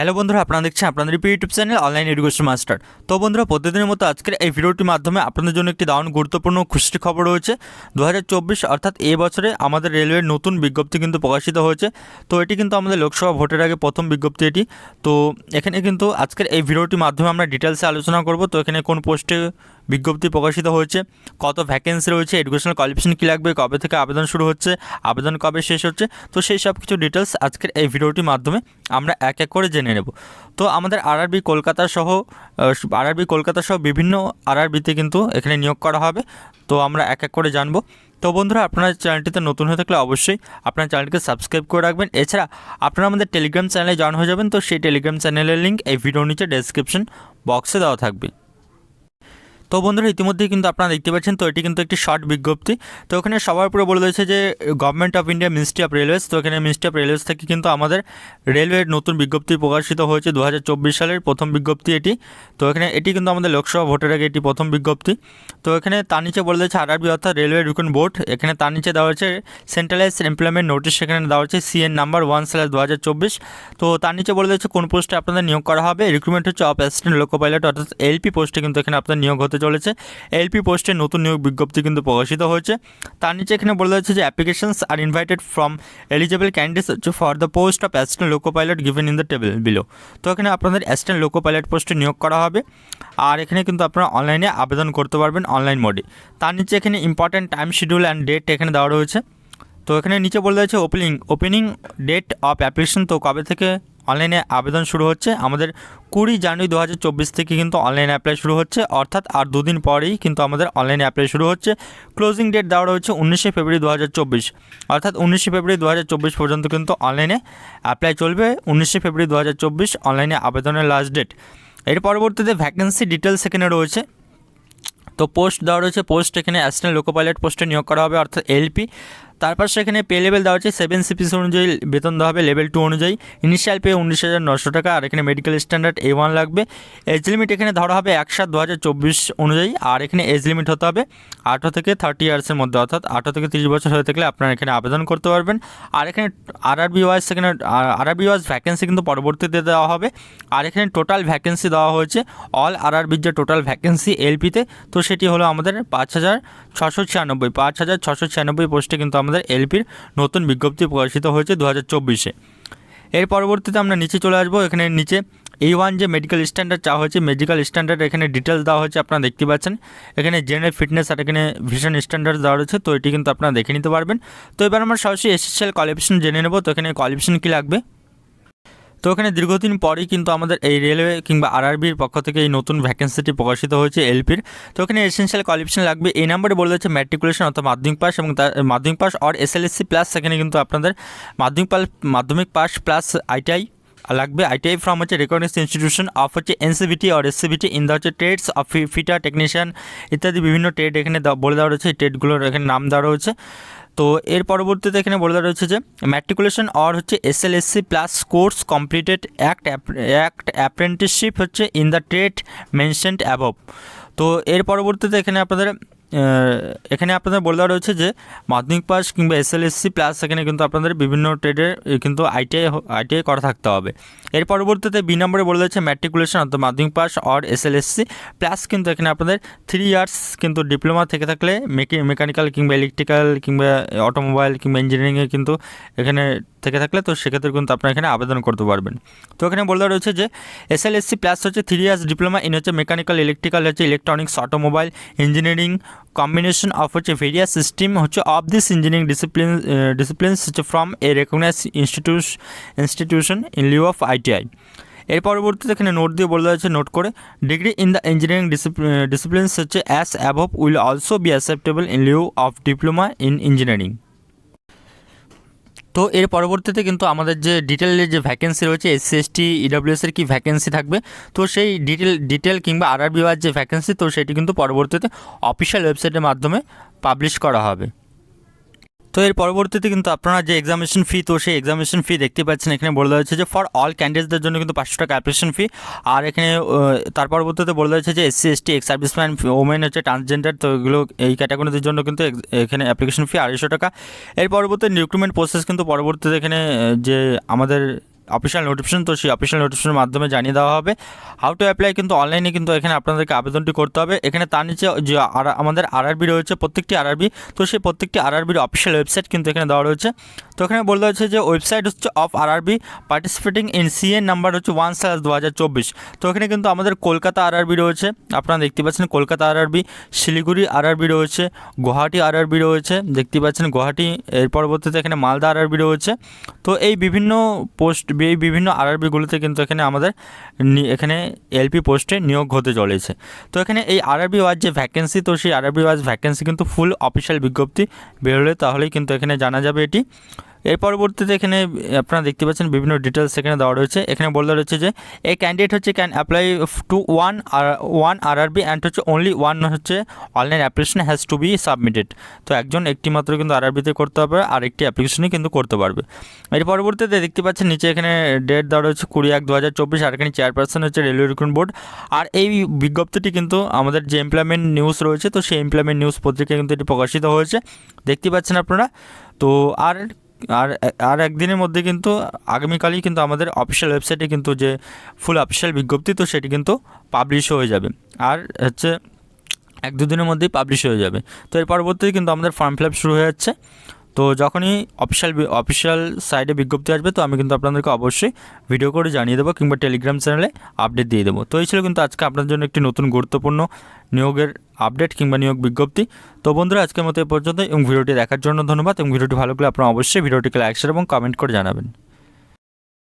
Hello বন্ধুরা, আপনারা দেখছেন আপনাদের প্রিয় YouTube channel online education master তো বন্ধুরা, প্রতিদিনের মতো আজকের এই ভিডিওটির মাধ্যমে আপনাদের জন্য একটি দারুণ গুরুত্বপূর্ণ খুশির খবর রয়েছে। দু হাজার চব্বিশ অর্থাৎ এ বছরে আমাদের রেলওয়ের নতুন বিজ্ঞপ্তি কিন্তু প্রকাশিত হয়েছে। তো এটি কিন্তু আমাদের লোকসভা ভোটের আগে প্রথম বিজ্ঞপ্তি এটি। তো এখানে কিন্তু আজকের এই ভিডিওটির মাধ্যমে আমরা ডিটেলসে আলোচনা করব। তো এখানে কোন পোস্টে বিজ্ঞপ্তি প্রকাশিত হয়েছে। কত ভ্যাকেন্সি রয়েছে? এডুকেশনাল কোয়ালিফিকেশন কী লাগবে? কবে থেকে আবেদন শুরু হচ্ছে? আবেদন কবে শেষ হচ্ছে? তো সেই সব কিছু ডিটেলস আজকের এই ভিডিওটির মাধ্যমে আমরা এক এক করে জেনে নেব। তো আমাদের আরআরবি কলকাতা সহ আরআরবি কলকাতা সহ বিভিন্ন আরআরবিতে কিন্তু এখানে নিয়োগ করা হবে। তো আমরা এক এক করে জানব। তো বন্ধুরা, আপনার চ্যানেলটিতে নতুন হয়ে থাকলে অবশ্যই আপনার চ্যানেলটিকে সাবস্ক্রাইব করে রাখবেন। এছাড়া আপনারা আমাদের টেলিগ্রাম চ্যানেলে জয়েন হয়ে যাবেন। তো সেই টেলিগ্রাম চ্যানেলের লিঙ্ক এই ভিডিওর নিচে ডেসক্রিপশন বক্সে দেওয়া থাকবে। তো বন্ধুরা, ইতিমধ্যেই কিন্তু আপনারা দেখতে পাচ্ছেন, তো এটি কিন্তু একটি শর্ট বিজ্ঞপ্তি। তো এখানে সবার উপরে বলে দিয়েছে যে government of India ministry of railways তো এখানে মিনিস্ট্রি অফ রেলওয়েজ থেকে কিন্তু আমাদের রেলওয়ের নতুন বিজ্ঞপ্তি প্রকাশিত হয়েছে দু হাজার চব্বিশ সালের প্রথম বিজ্ঞপ্তি এটি। তো এখানে এটি কিন্তু আমাদের লোকসভা ভোটের আগে এটি প্রথম বিজ্ঞপ্তি। তো এখানে তার নিচে বলে দিয়েছে আরআরবি অর্থাৎ রেলওয়ে রিকন বোর্ড এখানে তার নিচে দেওয়া হচ্ছে সেন্ট্রালাইজ এমপ্লয়মেন্ট নোটিশ সেখানে দেওয়া হচ্ছে সিএন নাম্বার ওয়ান স্ল্যাশ দু তো তার নিচে বলে দিয়েছে কোন পোস্টে আপনাদের নিয়োগ করা হবে। রিক্রুটমেন্ট হচ্ছে অফ অ্যাসিস্ট্যান্ট লোকো পাইলট অর্থাৎ এলপি পোস্টে কিন্তু এখানে আপনার নিয়োগ হতে চলেছে। এলপি পোস্টে নতুন নিয়োগ বিজ্ঞপ্তি কিন্তু প্রকাশিত হয়েছে। তার নিচে এখানে বলে যাচ্ছে যে applications are invited from eligible candidates for the post of assistant loco pilot given in the table below তো এখানে আপনাদের অ্যাসিস্ট্যান্ট লোকো পাইলট পোস্টে নিয়োগ করা হবে। আর এখানে কিন্তু আপনারা অনলাইনে আবেদন করতে পারবেন অনলাইন মোডে তার নিচে এখানে important time schedule and date এখানে দেওয়া রয়েছে। তো এখানে নিচে বলে দিয়েছে opening opening date of application তো কবে থেকে অনলাইনে আবেদন শুরু হচ্ছে। আমাদের কুড়ি জানুয়ারি দু হাজার চব্বিশ থেকে কিন্তু অনলাইন অ্যাপ্লাই শুরু হচ্ছে। অর্থাৎ আর দুদিন পরেই কিন্তু আমাদের অনলাইনে অ্যাপ্লাই শুরু হচ্ছে। ক্লোজিং ডেট দেওয়া রয়েছে উনিশে ফেব্রুয়ারি দু হাজার চব্বিশ। অর্থাৎ উনিশে ফেব্রুয়ারি দু হাজার চব্বিশ পর্যন্ত কিন্তু অনলাইনে অ্যাপ্লাই চলবে। উনিশে ফেব্রুয়ারি দু হাজার চব্বিশ অনলাইনে আবেদনের লাস্ট ডেট এর পরবর্তীতে ভ্যাকেন্সি ডিটেলস এখানে রয়েছে। তো পোস্ট দেওয়া রয়েছে পোস্ট এখানে অ্যাসিস্ট্যান্ট লোকো পাইলট পোস্টে নিয়োগ করা হবে, অর্থাৎ এলপি তারপর সেখানে পে লেভেল দেওয়া হচ্ছে সেভেন সিপিসি অনুযায়ী বেতন দেওয়া হবে লেভেল টু অনুযায়ী। ইনিশিয়াল পে উনিশ হাজার নশো টাকা, আর এখানে মেডিকেল স্ট্যান্ডার্ড এ ওয়ান লাগবে। এজ লিমিট এখানে ধরা হবে এক সাত দু হাজার চব্বিশ অনুযায়ী, আর এখানে এজ লিমিট হতে হবে আঠেরো থেকে থার্টি ইয়ার্সের মধ্যে, অর্থাৎ আঠেরো থেকে তিরিশ বছর হয়ে থাকলে আপনারা এখানে আবেদন করতে পারবেন। আর এখানে আরআরবি ওয়াইজ সেখানে আরআরবি ওয়াইজ ভ্যাকেন্সি কিন্তু পরবর্তীতে দেওয়া হবে। আর এখানে টোটাল ভ্যাকেন্সি দেওয়া হয়েছে অল আরআরবির যে টোটাল ভ্যাকেন্সি এলপিতে তো সেটি হলো আমাদের পাঁচ হাজার ছশো ছিয়ানব্বই। পাঁচ হাজার ছশো ছিয়ানব্বই পোস্টে কিন্তু আমাদের এলপির নতুন বিজ্ঞপ্তি প্রকাশিত হয়েছে দু হাজার চব্বিশে। এর পরবর্তীতে আমরা নিচে চলে আসব। এখানে নিচে এই ওয়ান যে মেডিকেল স্ট্যান্ডার্ড চাওয়া হয়েছে মেডিকেল স্ট্যান্ডার্ড এখানে ডিটেলস দেওয়া হয়েছে, আপনারা দেখতে পাচ্ছেন। এখানে জেনারেল ফিটনেস আর এখানে ভিশন স্ট্যান্ডার্ড দেওয়া রয়েছে, তো এটি কিন্তু আপনারা দেখে নিতে পারবেন। তো এবার আমরা সরাসরি এসএসএল কোয়ালিফিকেশন জেনে নেব। তো এখানে কোয়ালিফিকেশন কী লাগবে? তো এখানে দীর্ঘদিন পরেই কিন্তু আমাদের এই রেলওয়ে কিংবা আরআরবির পক্ষ থেকে এই নতুন ভ্যাকেন্সিটি প্রকাশিত হয়েছে এলপির তো এখানে এসেন্সিয়াল কোয়ালিফিকেশন লাগবে। এই নাম্বারে বলে দিচ্ছে ম্যাট্রিকুলেশন অর্থাৎ মাধ্যমিক পাস এবং তার, মাধ্যমিক পাস অর এসএলএসসি প্লাস সেখানে কিন্তু আপনাদের Madhyamik pass Madhyamik pass plus ITI লাগবে। আইটিআই ফ্রম হচ্ছে রেকগনাইজ ইনস্টিটিউশন অফ হচ্ছে NCVT or SCVT in the হচ্ছে ট্রেডস অফ ফিটার টেকনিশিয়ান ইত্যাদি বিভিন্ন ট্রেড এখানে বলে দেওয়া রয়েছে। এই ট্রেডগুলোর এখানে নাম দেওয়া রয়েছে। তো এর পরবর্তীতে এখানে বলে দেওয়া রয়েছে যে ম্যাট্রিকুলেশন অর হচ্ছে S L SSLC plus course completed act act apprenticeship হচ্ছে in the trade mentioned above তো এর পরবর্তীতে এখানে আপনাদের এখানে আপনাদের বলে দেওয়া রয়েছে যে মাধ্যমিক পাস কিংবা এস এল এসএলএসসি প্লাস এখানে কিন্তু আপনাদের বিভিন্ন ট্রেডের কিন্তু আইটিআই আইটিআই করা থাকতে হবে। এর পরবর্তীতে বি নম্বরে বলে দিচ্ছে ম্যাট্রিকুলেশন অর্থাৎ মাধ্যমিক pass or S L SSLC plus কিন্তু এখানে আপনাদের থ্রি ইয়ার্স কিন্তু ডিপ্লোমা থেকে থাকলে মেকানিক্যাল কিংবা ইলেকট্রিক্যাল কিংবা অটোমোবাইল কিংবা ইঞ্জিনিয়ারিংয়ে কিন্তু এখানে থেকে থাকলে তো সেক্ষেত্রে কিন্তু আপনারা এখানে আবেদন করতে পারবেন। তো এখানে বলে রয়েছে যে এস এল এসএলএসসি প্লাস হচ্ছে থ্রি ইয়ার্স ডিপ্লোমা ইন হচ্ছে মেকানিক্যাল ইলেকট্রিক্যাল হচ্ছে electronics automobile engineering combination of হচ্ছে ভেরিয়াস সিস্টেম হচ্ছে of this engineering discipline disciplines হচ্ছে from a recognise institution institution in lieu of ITI এর পরবর্তীতে এখানে note দিয়ে বলে দেওয়া নোট করে degree in the engineering disciplines হচ্ছে as above will also be acceptable in lieu of diploma in engineering তো এর পরবর্তীতে কিন্তু আমাদের যে ডিটেলের যে ভ্যাকেন্সি রয়েছে এসসি এসটি ইডাব্লিউএস এর কি ভ্যাকেন্সি থাকবে? তো সেই ডিটেল ডিটেল কিংবা আরআরবি যে ভ্যাকেন্সি তো সেটি কিন্তু পরবর্তীতে অফিসিয়াল ওয়েবসাইটের মাধ্যমে পাবলিশ করা হবে। তো এর পরবর্তীতে কিন্তু আপনারা যে এক্সামিনেশন ফি তো সেই এক্সামিনেশন ফি দেখতে পাচ্ছেন, এখানে বলে দেওয়া হয়েছে যে ফর অল ক্যান্ডিডেটদের জন্য কিন্তু পাঁচশো টাকা অ্যাপ্লিকেশন ফি আর এখানে তার পরবর্তীতে বলে দেওয়া হয়েছে যে SC ST ex serviceman women হচ্ছে ট্রান্সজেন্ডার তো এগুলো এই ক্যাটাগরিদের জন্য কিন্তু এখানে অ্যাপ্লিকেশন ফি আড়াইশো টাকা। এর পরবর্তী রিক্রুটমেন্ট প্রসেস কিন্তু পরবর্তীতে এখানে যে আমাদের অফিসিয়াল নোটিফিকেশন তো সেই অফিসিয়াল নোটিফিকেশনের মাধ্যমে জানিয়ে দেওয়া হবে। হাউ টু অ্যাপ্লাই কিন্তু অনলাইনে কিন্তু এখানে আপনাদেরকে আবেদনটি করতে হবে। এখানে তার নিচে যে আমাদের আরআরবি রয়েছে, প্রত্যেকটি আরআরবি তো সেই প্রত্যেকটি আরআরবির অফিসিয়াল ওয়েবসাইট কিন্তু এখানে দেওয়া রয়েছে। তো এখানে বলা হয়েছে যে ওয়েবসাইট হচ্ছে of RRB participating in CN number হচ্ছে ওয়ান স্ল্যাশ দু হাজার চব্বিশ। তো এখানে কিন্তু আমাদের কলকাতা আরআরবি রয়েছে, আপনারা দেখতে পাচ্ছেন কলকাতা আরআরবি শিলিগুড়ি আরআরবি রয়েছে, গুয়াহাটি আরআরবি রয়েছে, দেখতে পাচ্ছেন গুয়াহাটি, এর পরবর্তীতে এখানে মালদা আরআরবি রয়েছে। তো এই বিভিন্ন পোস্ট এই বিভিন্ন আরআরবিগুলোতে কিন্তু এখানে আমাদের এখানে এলপি পোস্টে নিয়োগ হতে চলেছে। তো এখানে এই আরআরবি ওয়াজ যে ভ্যাকেন্সি তো সেই আরআরবি ওয়াজ ভ্যাকেন্সি কিন্তু ফুল অফিসিয়াল বিজ্ঞপ্তি বেরোলে তাহলেই কিন্তু এখানে জানা যাবে এটি। এর পরবর্তীতে এখানে আপনারা দেখতে পাচ্ছেন বিভিন্ন ডিটেলস এখানে দেওয়া রয়েছে। এখানে বলা রয়েছে যে এই ক্যান্ডিডেট হচ্ছে can apply to one R one RRB and হচ্ছে অনলি ওয়ান হচ্ছে online application has to be submitted তো একজন একটি মাত্র কিন্তু আরআরবিতে করতে হবে, আর একটি অ্যাপ্লিকেশনই কিন্তু করতে পারবে। এর পরবর্তীতে দেখতে পাচ্ছেন নিচে এখানে ডেট দেওয়া রয়েছে কুড়ি এক দু হাজার চব্বিশ, আর এখানে চেয়ারপারসন হচ্ছে রেলওয়ে রিক্রুটমেন্ট বোর্ড আর এই বিজ্ঞপ্তিটি কিন্তু আমাদের যে এমপ্লয়মেন্ট নিউজ রয়েছে, তো সেই এমপ্লয়মেন্ট নিউজ পত্রিকায় কিন্তু এটি প্রকাশিত হয়েছে। দেখতে পাচ্ছেন আপনারা, তো আর আর আর একদিনের মধ্যে কিন্তু আগামীকালই কিন্তু আমাদের অফিসিয়াল ওয়েবসাইটে কিন্তু যে ফুল অফিসিয়াল বিজ্ঞপ্তি, তো সেটি কিন্তু পাবলিশ হয়ে যাবে। আর হচ্ছে এক দুদিনের মধ্যেই পাবলিশ হয়ে যাবে। তো এর পরবর্তীতে কিন্তু আমাদের ফর্ম ফিল শুরু হয়ে যাচ্ছে। তো যখনই অফিসিয়াল অফিসিয়াল সাইডে বিজ্ঞপ্তি আসবে, তো আমি কিন্তু আপনাদেরকে অবশ্যই ভিডিও করে জানিয়ে দেবো কিংবা টেলিগ্রাম চ্যানেলে আপডেট দিয়ে দেবো। তো এই ছিল কিন্তু আজকে আপনার জন্য একটি নতুন গুরুত্বপূর্ণ নিয়োগের আপডেট কিংবা নিয়োগ বিজ্ঞপ্তি। তো বন্ধুরা, আজকের মতো এ পর্যন্ত এবং ভিডিওটি দেখার জন্য ধন্যবাদ, এবং ভিডিওটি ভালো লাগলে আপনারা অবশ্যই ভিডিওটিকে লাইক শেয়ার এবং কমেন্ট করে জানাবেন।